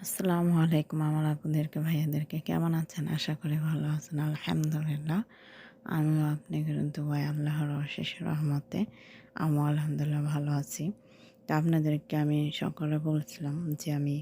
আসসালামু আলাইকুম আমার আপনাদেরকে ভাইয়াদেরকে কেমন আছেন? আশা করি ভালো আছেন আলহামদুলিল্লাহ। আমিও আপনাদের দুবাই আল্লাহর অশেষ রহমতে আমিও আলহামদুলিল্লাহ ভালো আছি। তা আপনাদেরকে আমি সকালে বলছিলাম যে আমি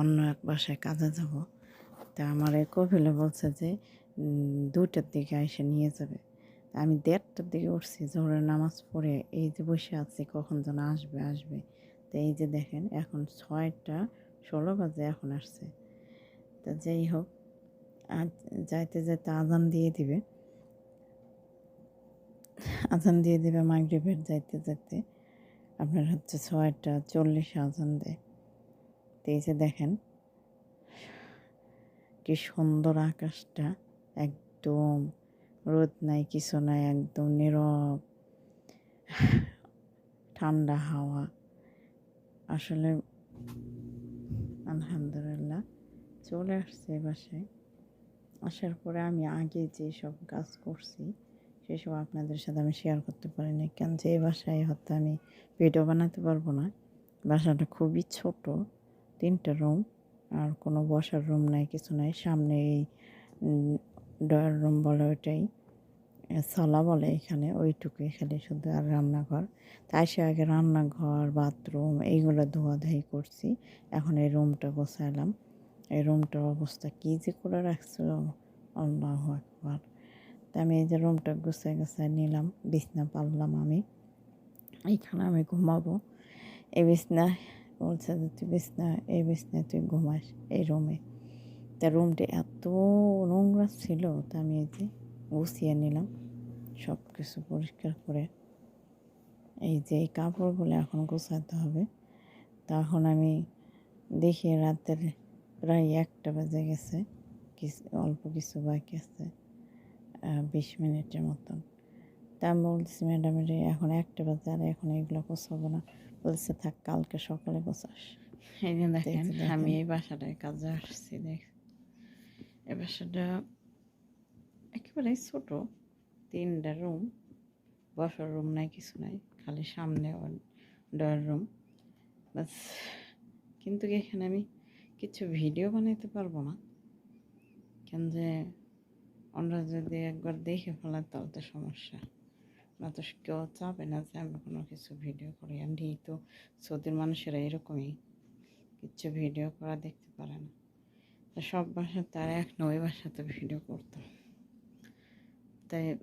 অন্য এক বাসায় কাজে যাব। তা আমার এই কপিলে বলছে যে উম, দুইটার দিকে এসে নিয়ে যাবে। আমি দেড়টার দিকে উঠছি জোরে নামাজ পড়ে এই যে বসে আছি কখন যেন আসবে আসবে। তো এই যে দেখেন এখন ছয়টা ষোলো বাজে এখন আসছে। তা যাই হোক, আজ যাইতে যাইতে আজান দিয়ে দিবে। আজান দিয়ে দিবে মাগরিবের যাইতে যাইতে। আপনার হচ্ছে ছয়টা চল্লিশে আজান দেয়। তো এই যে দেখেন, কি সুন্দর আকাশটা, একদম রোদ নাই, কিছু নাই, একদম নীরব, ঠান্ডা হাওয়া। আসলে আলহামদুলিল্লাহ, চলে আসছে বাসায়। আসার পরে আমি আগে যে সব কাজ করছি সেসব আপনাদের সাথে আমি শেয়ার করতে পারিনি। কেন যে বাসায় হয়তো আমি ভিডিও বানাতে পারব না, বাসাটা খুবই ছোট, তিনটা রুম আর কোনো বসার রুম নাই, কিছু নাই, সামনে এই ডয়ার রুম বলে ওইটাই। সালা বলে এখানে ওইটুকুই খালি শুধু আর রান্নাঘর। তাই সে আগে রান্নাঘর, বাথরুম এইগুলো ধোয়াধাই করছি। এখন এই রুমটা গোছাইলাম। এই রুমটার অবস্থা কী যে করে রাখছিল আল্লাহ একবার তা আমি এই যে রুমটা গুছাই গুছাই নিলাম, বিছনা পারলাম আমি। এইখানে আমি ঘুমাবো। এই বিছনা, বলছে যে তুই বিছনা, এই বিছনায় তুই ঘুমাস এই রুমে। তা রুমটা এত নোংরা ছিল, তা আমি এই যে গুছিয়ে নিলাম। সব কিছু পরিষ্কার করে এই যে এই কাপড়গুলো এখন গোছাতে হবে। তখন আমি দেখি রাতের প্রায় একটা বেজে গেছে। কিছু অল্প কিছু বাকি আছে বিশ মিনিটের মতন। তা আমি বলছি ম্যাডামের এখন একটা বাজে আর এখন এগুলো গোছাবো না। বলছে থাক কালকে সকালে গোছাস। এই যে দেখেন। আমি এই বাসাটায় কাজে আসছি দেখ। এই বাসাটা একেবারে ছোট, তিনটা রুম বসার রুম নাই, কিছু নাই, খালি সামনে ডয়ার রুম বাস কিন্তু এখানে আমি কিছু ভিডিও বানাইতে পারব না? কেন যে ওনারা যদি একবার দেখে ফেলে, তাহলে তো সমস্যা। না তো কেউ চাবে না যে আমি কোনো কিছু ভিডিও করি। এমনি তো সৌদির মানুষেরা এরকমই, কিছু ভিডিও করা দেখতে পারে না। সব বাসা তার এক নয় বাসাতে ভিডিও করতাম তাই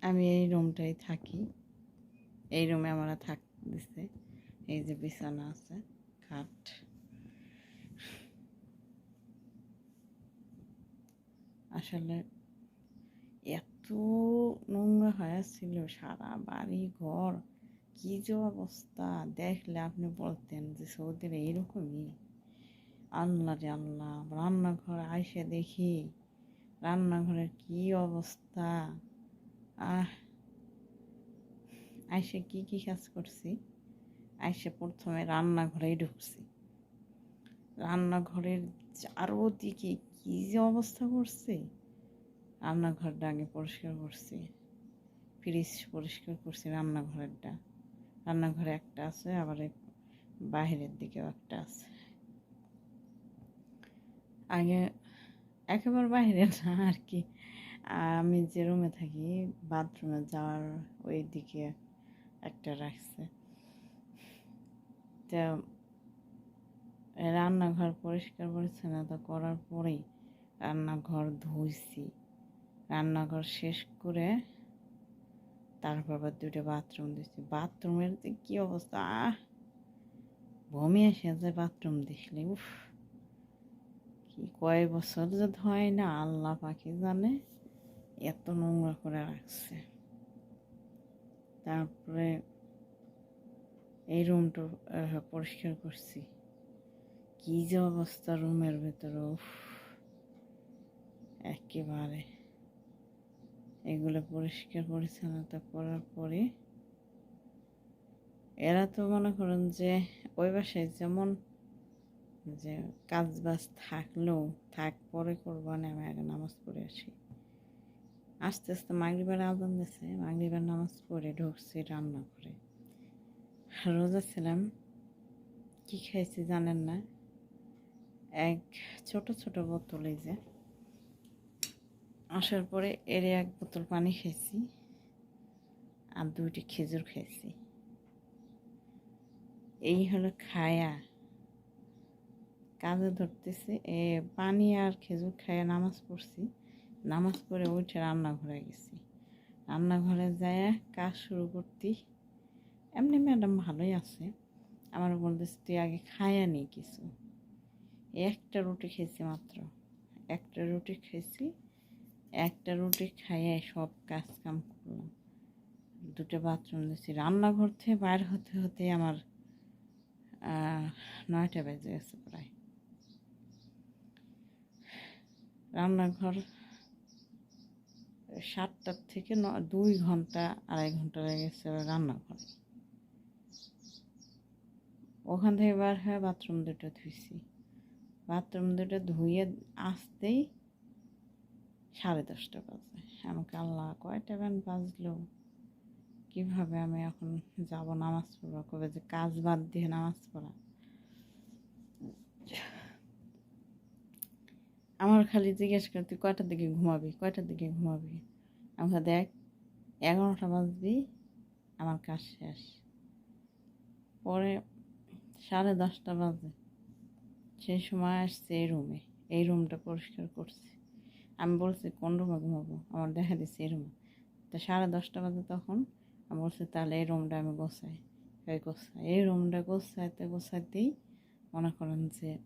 আমি এই রুমটাই থাকি। এই রুমে আমরা থাক দিছে এই যে বিছানা আছে, খাট। আসলে এত নোংরা হয়ে ছিল সারা বাড়ি, ঘর। কি যে অবস্থা? দেখলে আপনি বলতেন যে সৌদির এইরকমই। আল্লাহ রে আল্লাহ, রান্নাঘর আইসে দেখি রান্নাঘরের কি অবস্থা? আহ, আইসে কি কি কাজ করছি? আইসে প্রথমে রান্নাঘরেই ঢুকছি। রান্নাঘরের চারোদিকে কি যে অবস্থা করছে? রান্নাঘরটা আগে পরিষ্কার করছি। ফ্রিজ পরিষ্কার করছি রান্নাঘরেরটা। রান্নাঘরে একটা আছে, আবার এই বাইরের দিকেও একটা আছে। আগে একেবারে বাইরে না আর কি আমি যে রুমে থাকি বাথরুমে যাওয়ার ওই দিকে একটা রাখছে। তা রান্নাঘর পরিষ্কার পরিচ্ছন্নতা করার পরেই রান্নাঘর ধুইছি। রান্নাঘর শেষ করে তারপর আবার দুটো বাথরুম দিচ্ছি বাথরুমের যে কী অবস্থা, আহ! বমি এসে যায় বাথরুম দেখলে, উফ! কয় বছর যে ধয় না আল্লাহ পাখি জানে, এত নোংরা করে রাখছে। তারপরে এই রুমটা পরিষ্কার করছি। কি যে অবস্থা রুমের ভেতরে, উফ, একেবারে। এগুলো পরিষ্কার পরিচ্ছন্নতা করার পরে এরা তো মনে করেন যে ওই বাসায় যেমন যে কাজ বাজ থাকলেও, থাক, পরে করব না, আমি আগে নামাজ পড়ে আসি। আস্তে আস্তে মাগরিবের আজান দিছে, মাগরিবের নামাজ পড়ে ঢুকছি, রান্না করে। রোজা ছিলাম, কি খাইছি জানেন না? এক ছোট ছোট বোতল এই যে। আসার পরে এর এক বোতল পানি খেয়েছি আর দুইটি খেজুর খেয়েছি এই হলো খায়া। কাজে ধরতেছে, এ পানি আর খেজুর খাইয়া নামাজ পড়ছি। নামাজ পড়ে উঠে রান্নাঘরে গেছি। রান্নাঘরে যায় কাজ শুরু করতি। এমনি ম্যাডাম ভালোই আছে। আমার বলতেছে, তুই আগে খায়া নি কিছু। একটা রুটি খেয়েছি মাত্র। একটা রুটি খেয়েছি, একটা রুটি খাইয়ে সব কাজ কাম করলাম। দুটো বাথরুম দিয়েছি। রান্নাঘর থেকে বাইর হতে হতে আমার নয়টা বেজে গেছে প্রায়। রান্নাঘর সাতটার থেকে ন, দুই ঘণ্টা, আড়াই ঘণ্টা লেগে গেছে রান্নাঘরে ওখান থেকে বার হয়ে বাথরুম দুটো ধুইছি। বাথরুম দুটো ধুয়ে আসতেই সাড়ে দশটা বাজে। আমাকে আল্লাহ কয়টা ব্যান বাজলো? কীভাবে আমি এখন যাব নামাজ পড়ব? কবে যে কাজ বাদ দিয়ে নামাজ পড়া? আমার খালি জিজ্ঞেস করে, তুই কয়টার দিকে ঘুমাবি? কয়টার দিকে ঘুমাবি? আমাকে দেখ, এগারোটা বাজবি, আমার কাজ শেষ। পরে সাড়ে দশটা বাজে। সেই সময় আসছে এই রুমে। এই রুমটা পরিষ্কার করছে। আমি বলছি, কোন রুমে ঘুমাবো? আমার দেখা দিচ্ছে এই রুমে। তো সাড়ে দশটা বাজে তখন আমি বলছি, তাহলে এই রুমটা আমি গোছাই। এই গোছাই। এই রুমটা গোছাইতে গোছাইতেই মনে করেন যে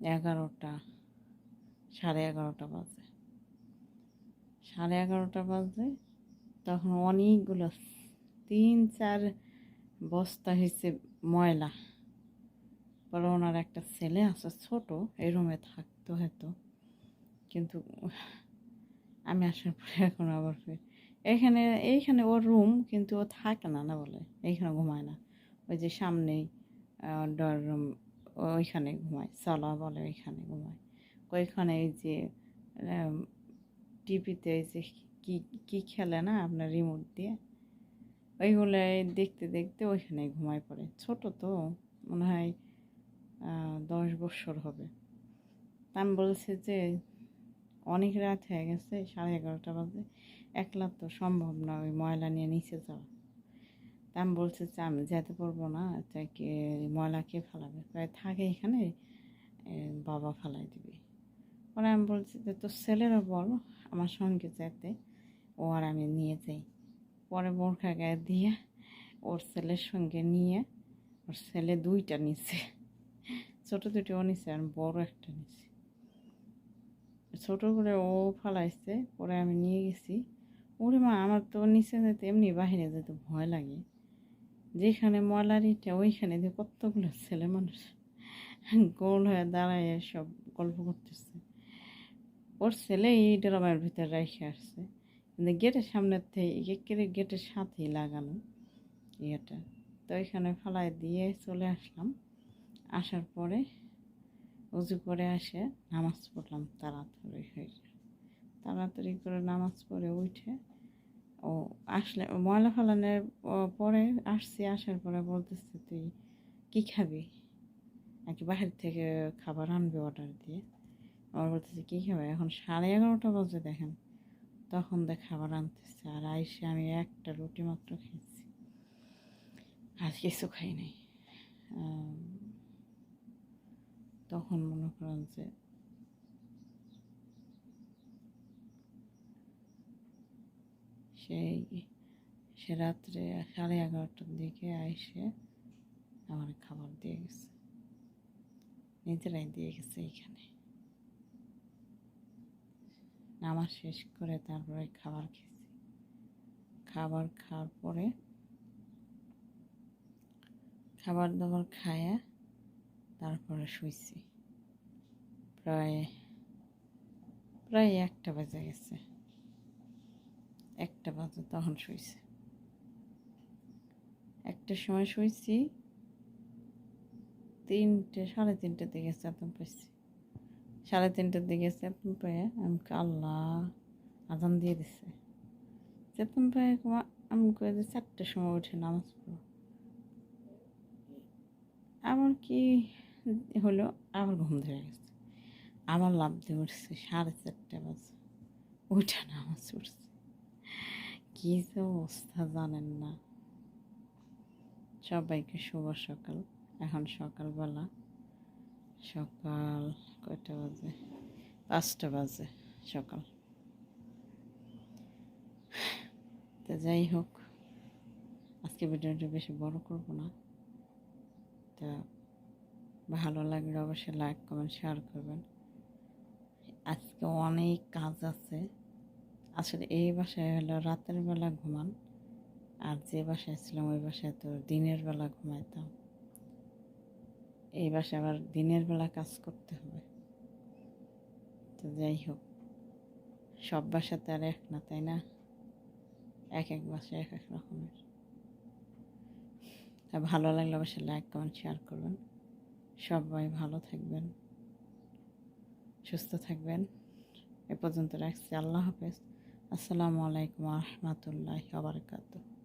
এগারোটা সাড়ে এগারোটা বাজে। সাড়ে এগারোটা বাজে, তখন অনেকগুলো তিন চার বস্তা হয়েছে ময়লা। পরে ওনার একটা ছেলে আছে ছোট, এই রুমে থাকতো হয়তো। কিন্তু আমি আসার পরে এখন আবার ফির, এখানে, এইখানে ওর রুম কিন্তু ও থাকে না না বলে, এইখানে ঘুমায় না। ওই যে সামনেই ডর রুম, ওইখানে ঘুমায়, চলা বলে ওইখানে ঘুমায়। ওইখানে এই যে টিভিতে এই যে কী, কি খেলে না আপনার রিমোট দিয়ে? ওইগুলো দেখতে দেখতে ওইখানে ঘুমায় পড়ে। ছোট তো, মনে হয় দশ বছর হবে। আমি বলছি যে, অনেক রাত হয়ে গেছে, সাড়ে এগারোটা বাজে। একলা তো সম্ভব না ওই ময়লা নিয়ে নিচে যাওয়া। তা আমি বলছি যে, আমি যেতে পারব না তাই ময়লা কে ফেলাবে? থাকে এখানে বাবা ফেলাই দিবে। পরে আমি বলছি যে, তোর ছেলেরও বল, আমার সঙ্গে যেতে। ও আর আমি নিয়ে যাই। পরে বোরখা গায়ে দিয়ে ওর ছেলের সঙ্গে নিয়ে, ওর ছেলে দুইটা নিছে। ছোটো দুটো নিছে আর বড় একটা নিছে। ছোট করে ও ফালাইছে, পরে আমি নিয়ে গেছি। ওরে মা, আমার তো নিচে যেতে এমনি বাহিরে যেতে ভয় লাগে। যেখানে ময়লারিটা, ওইখানে যে কতগুলো ছেলে মানুষ গোল হয়ে দাঁড়ায় সব গল্প করতেছে। ওর ছেলে এই ড্রামের ভিতরে রেখে আসছে। কিন্তু গেটের সামনের থেকে গেটের সাথেই লাগানো ইয়েটা। তো ওইখানে ফালাই দিয়ে চলে আসলাম। আসার পরে উজু করে আসে, নামাজ পড়লাম তাড়াতাড়ি হয়ে তাড়াতাড়ি করে নামাজ পড়ে উঠে ও আসলে ময়লা ফেলানোর পরে আসছি, আসার পরে বলতেছে, তুই কী খাবি? নাকি বাহির থেকে খাবার আনবে অর্ডার দিয়ে। আমার বলতেছে, কী খাবে এখন সাড়ে এগারোটা বাজে, দেখেন। তখন দেখ খাবার আনতেছে, আর আইসে আমি একটা রুটি মাত্র খেয়েছি। আর কিছু খাই নাই। তখন মনে করেন যে সেই, সে রাত্রে সাড়ে এগারোটার দিকে আইসে আমার খাবার দিয়ে গেছে। নিজেরাই দিয়ে গেছে এইখানে। নামাজ শেষ করে তারপরে খাবার খেয়েছি। খাবার খাওয়ার পরে খাবার দাবার খায়া তারপরে শুইছি। প্রায় প্রায় একটা বাজে গেছে। একটা বাজে তখন শুইছি। একটার সময় শুইছি, তিনটে, সাড়ে তিনটে দিকে চেতন পাইছি। সাড়ে তিনটের দিকে চেতন পেয়ে আমি আল্লাহ আজান দিয়ে দিছে। চেতন পেয়ে আমি কয়ে যে চারটের সময় উঠে নামাজ পড়ো। আমার কি হলো? আবার ঘুম ধরে গেছে। আবার লাভ দিয়ে উঠছে, সাড়ে চারটে বাজে। ওইটা নামাজ উঠছে কী যে অবস্থা জানেন না। সবাইকে শুভ সকাল। এখন সকালবেলা সকাল কয়টা বাজে? পাঁচটা বাজে সকাল। তো যাই হোক, আজকে ভিডিওটা বেশি বড় করব না। তা ভালো লাগলে অবশ্যই লাইক কমেন্ট শেয়ার করবেন। আজকে অনেক কাজ আছে। আসলে এই বাসায় হলো রাতের বেলা ঘুমান, আর যে বাসায় ছিলাম ওই বাসায় তো দিনের বেলা ঘুমাইতাম। এই বাসে আবার দিনের বেলা কাজ করতে হবে। তো যাই হোক, সব বাসা তো আর এক না, তাই না? এক এক বাসায় এক এক রকমের। তা ভালো লাগলে অবশ্যই লাইক কমেন্ট শেয়ার করবেন। সবাই ভালো থাকবেন, সুস্থ থাকবেন। এ পর্যন্ত রাখছি। আল্লাহ হাফেজ। আসসালামু আলাইকুম রহমতুল্লাহ আবরকাত